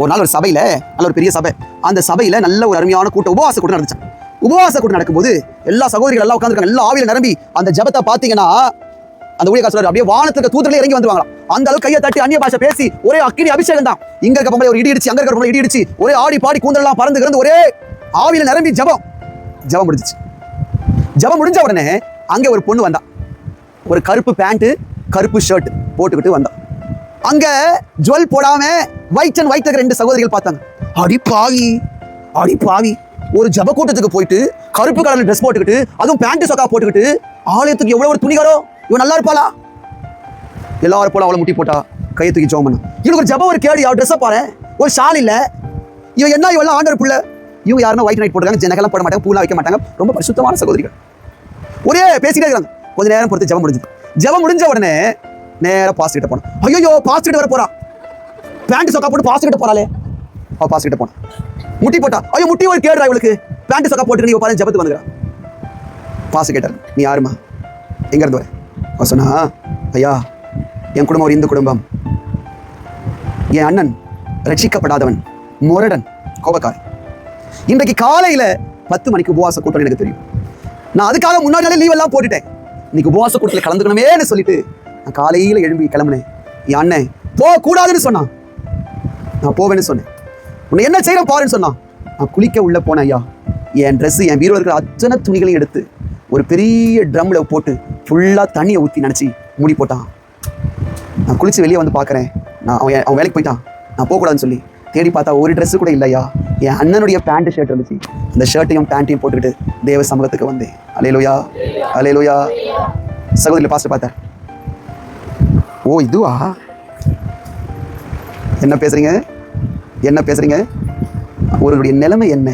ஒரு நாள் ஒரு சபையில நல்ல ஒரு பெரிய சபை. அந்த சபையில நல்ல ஒரு அருமையான கூட்டம் உபவாச கூட்டம் நடந்துச்சு. உபவாச கூட்டம் நடக்கும்போது எல்லா சகோதரிகள் எல்லாம் உட்காந்துருக்காங்க எல்லா ஆவியில் நிரம்பி அந்த ஜெபத்தை பார்த்தீங்கன்னா அந்த ஊழியக்கார சொல்றாரு அப்படியே வானத்துக்கு தூத்துல இறங்கி வந்துவாங்களாம் அந்த அளவுக்கு கையை தட்டி அந்நிய பாஷை பேசி ஒரே அக்கினி அபிஷேகம் தான். இங்க இருக்க பொம்பளை ஒரு இடி இடிச்சு அங்க இருக்க பொம்பளை இடி இடிச்சு ஒரே ஆடி பாடி கூந்தலாம் பறந்து கிடந்து ஒரே ஆவியில் நிரம்பி ஜெபம். ஜெபம் முடிஞ்சிச்சு. ஜெபம் முடிஞ்ச உடனே அங்கே ஒரு பொண்ணு வந்தா. ஒரு கருப்பு பேண்ட் கருப்பு ஷர்ட் போட்டுக்கிட்டு வந்தான் அங்க ஜுவல் போடாம ஒயிட் அண்ட் ஒயிட் ரெண்டு சகோதரிகள் பார்த்தாங்க. அடி பாவி. அடி பாவி. ஒரு ஜப கூட்டத்துக்கு போயிட்டு கருப்பு கலர்ல ட்ரெஸ் போட்டுக்கிட்டு அதுவும் பேண்ட் சொக்கா போட்டுக்கிட்டு ஆலயத்துக்கு எவ்வளவு ஒரு துணிகாரோ? இவன் நல்லா இருப்பாளா? எல்லாரும் போல அவளை முட்டி போட்டா கையை தூக்கி ஜோம் பண்ணா இவனுக்கு ஒரு ஜபம் ஒரு கேடு அவள் ட்ரெஸ்ஸை பாரு? ஒரு ஷால் இல்லை. இவன் என்ன இவெல்லாம் ஆண்டர் புள்ள? இவங்க யாருன்னா ஒயிட் நைட் போட்டுருக்காங்க ஜனகெல்லாம் போட மாட்டாங்க பூலாம் வைக்க மாட்டாங்க. ரொம்ப பரிசுத்தமான சகோதரிகள். ஒரே பேசிட்டே இருக்காங்க. கொஞ்ச நேரம் பொறுத்து ஜெபம் முடிஞ்சது. ஜெபம் முடிஞ்ச உடனே நேராக பாஸ்ட் போனோம் போனான். ஐயோ பாஸ்ட் வர போகிறான் பேண்ட் சொக்கா போட்டு பாஸ் கிட்ட போறாளே. அவ பாஸ் கிட்ட போனா. முட்டி போட்டா ஐயோ முட்டி ஒரு கேடுறா இவளுக்கு. பேண்ட் சொக்கா போட்டு நீ பாரு ஜெபத்துக்கு வந்துக்கிறா. பாஸ் கேட்டார். நீ யாருமா? எங்க இருந்து வர? சொன்னா ஐயா என் குடும்பம் ஒரு இந்து குடும்பம். என் அண்ணன் ரட்சிக்கப்படாதவன் முரடன் கோபக்காரன் இன்றைக்கு காலையில பத்து மணிக்கு உபவாச கூட்டம் எனக்கு தெரியும். நான் அதுக்காக முன்னாடி நாளே லீவ் எல்லாம் போட்டுட்டேன். இன்னைக்கு உபவாச கூட்டத்தில் கலந்துக்கணுமேன்னு சொல்லிட்டு நான் காலையில் எழும்பி கிளம்புனேன். என் அண்ணன் போக கூடாதுன்னு சொன்னான். நான் போவேன்னு சொன்னேன். உன்னை என்ன செய்யற பாருன்னு சொன்னான் நான் குளிக்க உள்ள போனேன் ஐயா. என் ட்ரெஸ்ஸு என் வீரர்கள் இருக்கிற அத்தனை துணிகளையும் எடுத்து ஒரு பெரிய ட்ரம்ல போட்டு ஃபுல்லா தண்ணியை ஊற்றி நினச்சி மூடி போட்டான். நான் குளிச்சு வெளியே வந்து பார்க்குறேன். நான் அவன் அவன் வேலைக்கு போயிட்டான். நான் போகக்கூடாதுன்னு சொல்லி தேடி பார்த்தா ஒரு ட்ரெஸ்ஸு கூட இல்லையா என் அண்ணனுடைய பேண்ட் ஷர்ட் இருந்துச்சு. அந்த ஷர்ட்டையும் பேண்ட்டையும் போட்டுக்கிட்டு தேவ சமூகத்துக்கு வந்தேன். அலையலோயா அலையலோயா சகோதரில் பாஸ்ட் பார்த்தேன் ஓ இதுவா? என்ன பேசுறீங்க? என்ன பேசுறீங்க? ஒருவருடைய நிலைமை என்ன?